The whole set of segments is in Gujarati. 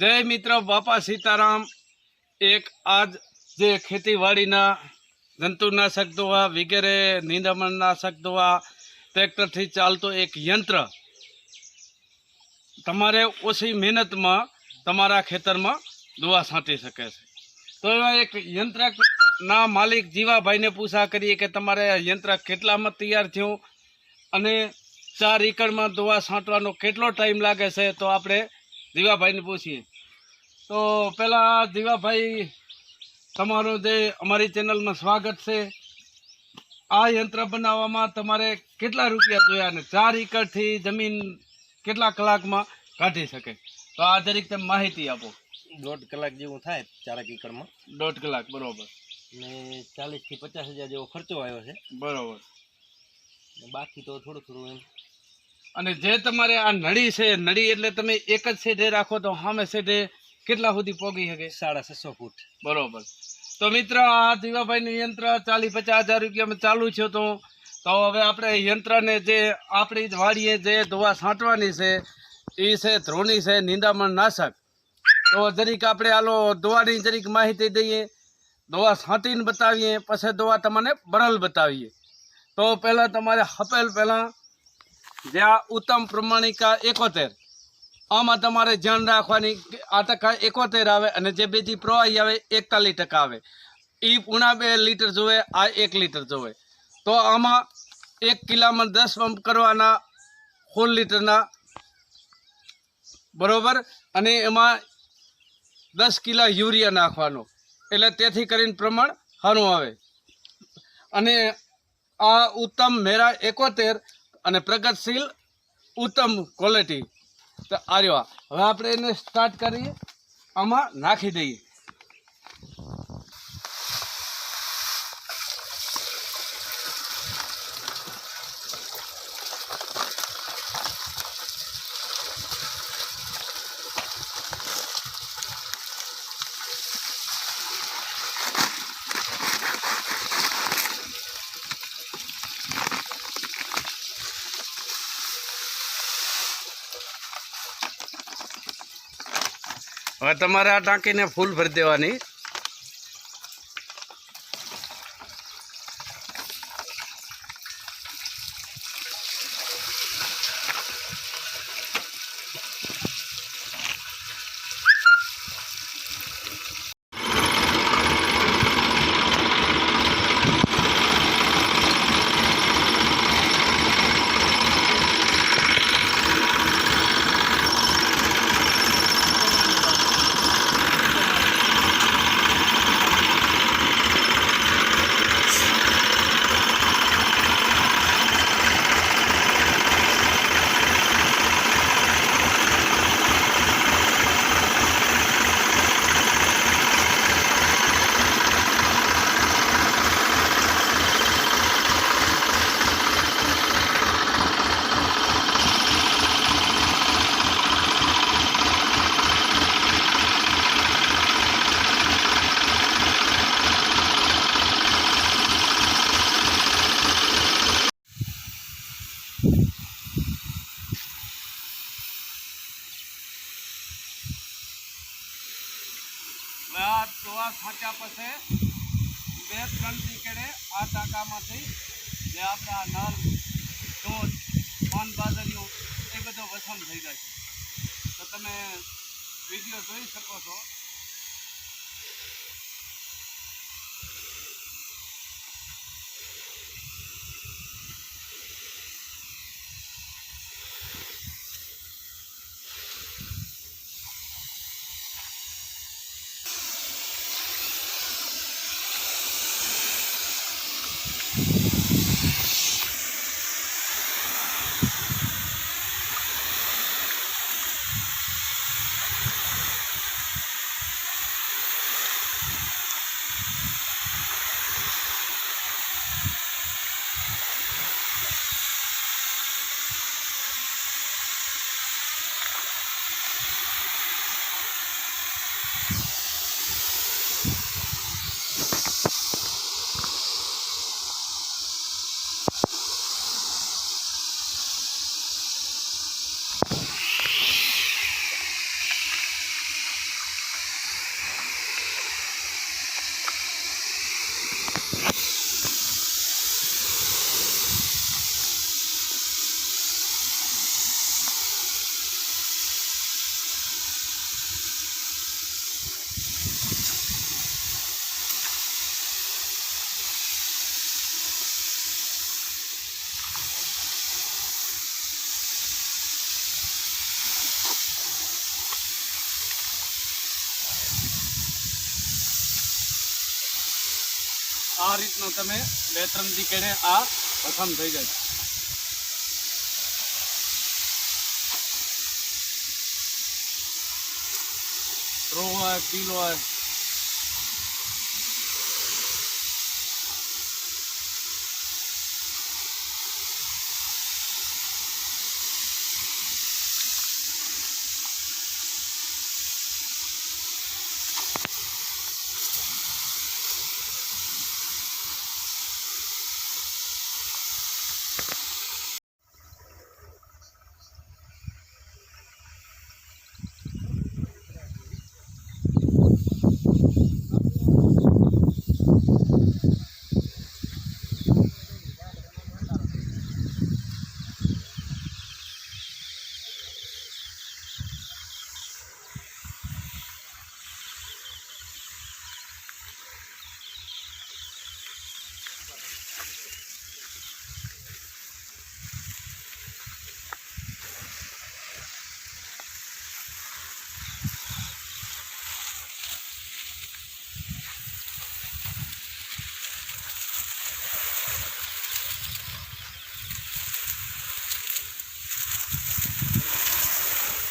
જય મિત્ર બાપા સીતારામ. એક આજ જે ખેતીવાડીના જંતુનાશક દવા વગેરે, નિંદામણનાશક દવા, ટ્રેક્ટરથી ચાલતો એક યંત્ર તમારે ઓછી મહેનતમાં તમારા ખેતરમાં દવા છાંટી શકે છે. તો એવા એક યંત્રના માલિક જીવાભાઈને પૂછા કરીએ કે તમારે યંત્ર કેટલામાં તૈયાર થયું અને ચાર એકરમાં દવા છાંટવાનો કેટલો ટાઈમ લાગે છે? તો આપણે જીવાભાઈને પૂછીએ. તો પહેલાં જીવાભાઈ તમારું જે અમારી ચેનલમાં સ્વાગત છે. આ યંત્ર બનાવવામાં તમારે કેટલા રૂપિયા જોયા અને ચાર એકરથી જમીન કેટલા કલાકમાં કાઢી શકે? તો આ દરેક તમે માહિતી આપો. દોઢ કલાક જેવું થાય ચારેક એકરમાં. દોઢ કલાક બરાબર. ને ચાલીસથી પચાસ હજાર જેવો ખર્ચો આવ્યો છે. બરાબર. બાકી તો થોડું થોડું એમ. અને જે તમારે આ નળી છે નળી એટલે તમે એક જ સેઢે રાખો તો સામે સેઢે કેટલા સુધી પોગી શકે? સાડા છસો ફૂટ. બરોબર. તો મિત્ર આ દીવાભાઈનું યંત્ર ચાલીસ પચાસ હજાર રૂપિયામાં ચાલુ છે તો તો હવે આપણે યંત્રને જે આપણી જ વાડીએ જે ધોવા છાંટવાની છે એ છે ધ્રોણી છે નિંદામણ નાશક. તો જરીક આપણે આલો દોવાની જરીક માહિતી દઈએ દોવા છાંટીને બતાવીએ પછી દોવા તમને બરલ બતાવીએ. તો પહેલાં તમારે હપેલ પહેલાં જે આ ઉત્તમ પ્રમાણિકા એકોતેર આમાં તમારે ધ્યાન રાખવાની આ ટકા એકોતેર આવે અને જે બીજી પ્રવાહી આવે એકતાલીસ ટકા આવે. એ પૂણા બે લીટર જોવે, આ એક લીટર જોવે. તો આમાં એક કિલામાં દસ પંપ કરવાના ફૂલ લીટરના. બરોબર? અને એમાં દસ કિલા યુરિયા નાખવાનો. એટલે તેથી કરીને પ્રમાણ સારું આવે. અને આ ઉત્તમ મેરા એકોતેર અને પ્રગતિશીલ ઉત્તમ ક્વોલિટી તો આર્યો હવે આપણે એને સ્ટાર્ટ કરીએ. આમાં નાખી દઈએ. હવે તમારે આ ટાંકીને ફૂલ ભરી દેવાની હવે આ છાંટ્યા પછી બે ત્રણ ટીકેડે આ ટાંકામાંથી જે આપણે આ નર દૂધ પાન બાજરીઓ એ બધો વસન થઈ જાય છે. તો તમે વીડિયો જોઈ શકો છો. આ રીતનો તમે બે ત્રણ દી આ પસંદ થઈ જાય. રોહ હોય પીલ હોય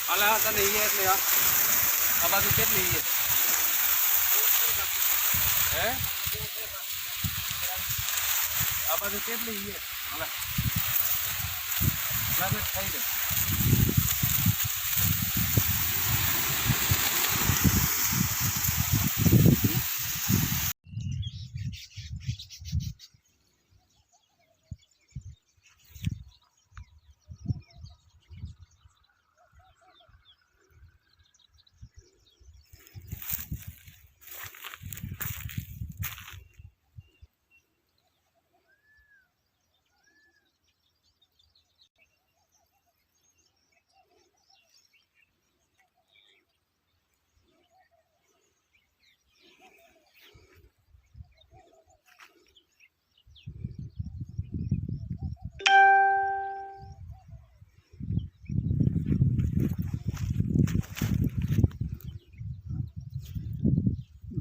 હા તને ઈએ એટલે આ બાજુ કેટલી ઈએ હે? આ બાજુ કેટલી ઈએ હાલે લાગે થઈ ગઈ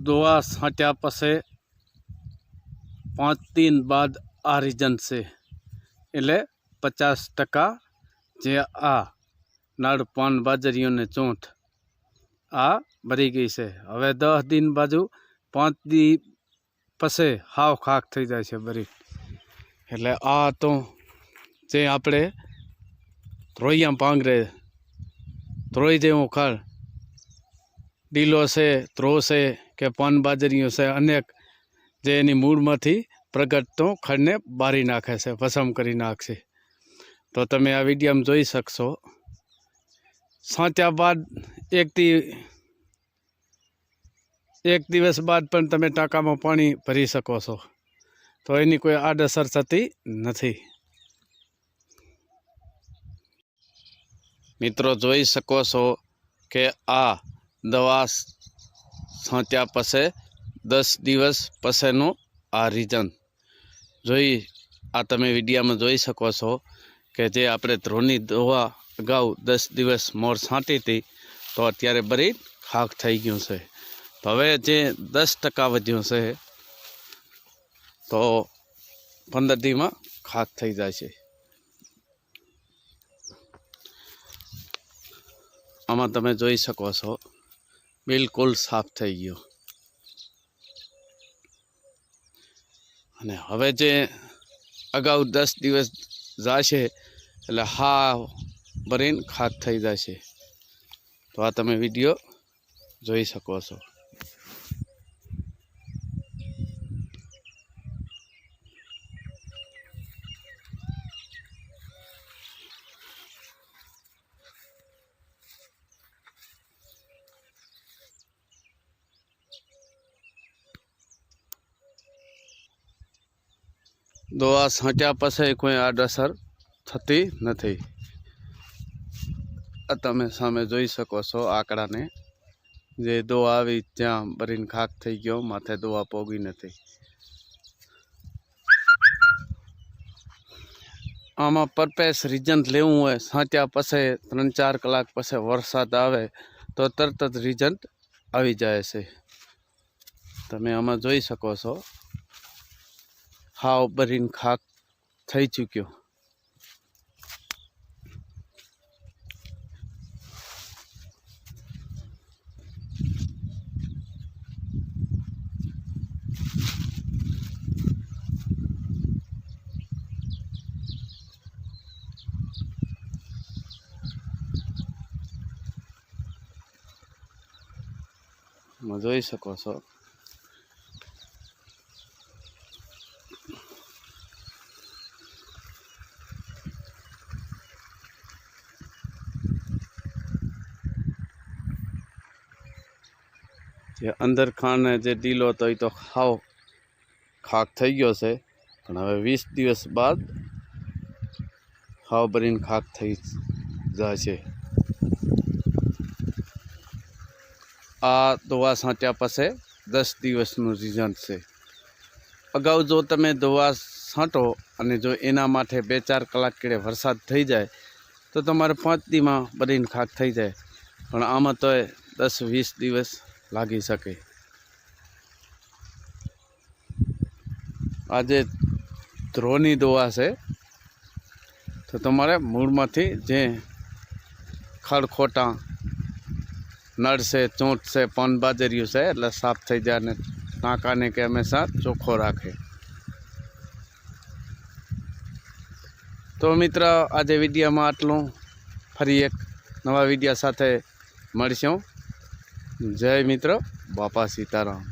દવા છાંટ્યા પછી પાંચ દિન બાદ આ રીજન છે. એટલે પચાસ ટકા જે આ નાળ પાન બાજરીઓને ચોંઠ આ ભરી ગઈ છે. હવે દસ દિન બાજુ પાંચ દી પછી હાવ ખાક થઈ જાય છે બરી એટલે આ તો જે આપણે ધ્રોઈયા પાંગરે ધ્રોઈ જેવું ખાળ, ડીલો છે ધ્રો છે કે પાન બાજરીઓ છે, અનેક જે એની મૂળમાંથી પ્રગટ તો ખડને બારી નાખે છે, ભસમ કરી નાખશે. તો તમે આ વિડીયોમાં જોઈ શકશો. સાંચ્યા બાદ એકથી એક દિવસ બાદ પણ તમે ટાંકામાં પાણી ભરી શકો છો. તો એની કોઈ આડઅસર થતી નથી. મિત્રો, જોઈ શકો છો કે આ દવા છાંટ્યા પછી દસ દિવસ પછીનું આ રીઝન જોઈ, આ તમે વિડીયામાં જોઈ શકો છો કે જે આપણે ધ્રોની દવા અગાઉ દસ દિવસ મોર છાંટી હતી, તો અત્યારે બરી ખાક થઈ ગયું છે. તો હવે જે દસ ટકા વધ્યું છે, તો પંદર દીમાં ખાક થઈ જાય છે. આમાં તમે જોઈ શકો છો બિલકુલ સાફ થઈ ગયો. અને હવે જે અગાઉ દસ દિવસ જશે, એટલે હા ભરીને ખાક થઈ જશે. તો આ તમે વીડિયો જોઈ શકો છો. દવા છાંટ્યા પછી કોઈ આડઅસર થતી નથી. તમે સામે જોઈ શકો છો આંકડાને. જે દવા આવી ત્યાં ભરીને ખાક થઈ ગયો, માથે દવા પોગી નથી. આમાં પરપેસ રિઝન લેવું હોય સાંચ્યા પછી ત્રણ ચાર કલાક પછી વરસાદ આવે, તો તરત જ રિઝલ્ટ આવી જાય છે. તમે આમાં જોઈ શકો છો. હાવ ભરીને ખાક થઈ ચૂક્યો. જોઈ શકો છો. જે અંદર ખાને જે ડીલો હતો એ તો ખાવ, ખાક થઈ ગયો છે. પણ હવે વીસ દિવસ બાદ ખાવ ભરીને ખાક થઈ જાય છે. આ દવા સાંચ્યા પાસે દસ દિવસનું રિઝલ્ટ છે. અગાઉ જો તમે દવા છાંટો અને જો એના માટે બે ચાર કલાક કેળે વરસાદ થઈ જાય, તો તમારે પાંચ દીમાં બરીન ખાક થઈ જાય. પણ આમાં તો દસ વીસ દિવસ લાગી શકે. આજે ધ્રોની દવા છે. તો તમારે મૂળમાંથી જે ખડખોટા નળ છે, ચોંટ છે પન બાજરિયું છે, એટલે સાફ થઈ જાય અને ટાંકાને કે હંમેશા ચોખ્ખો રાખે. તો મિત્ર, આજે વિડીયામાં આટલું. ફરી એક નવા વિડીયા સાથે મળશું. જય મિત્રો બાપા સીતારામ.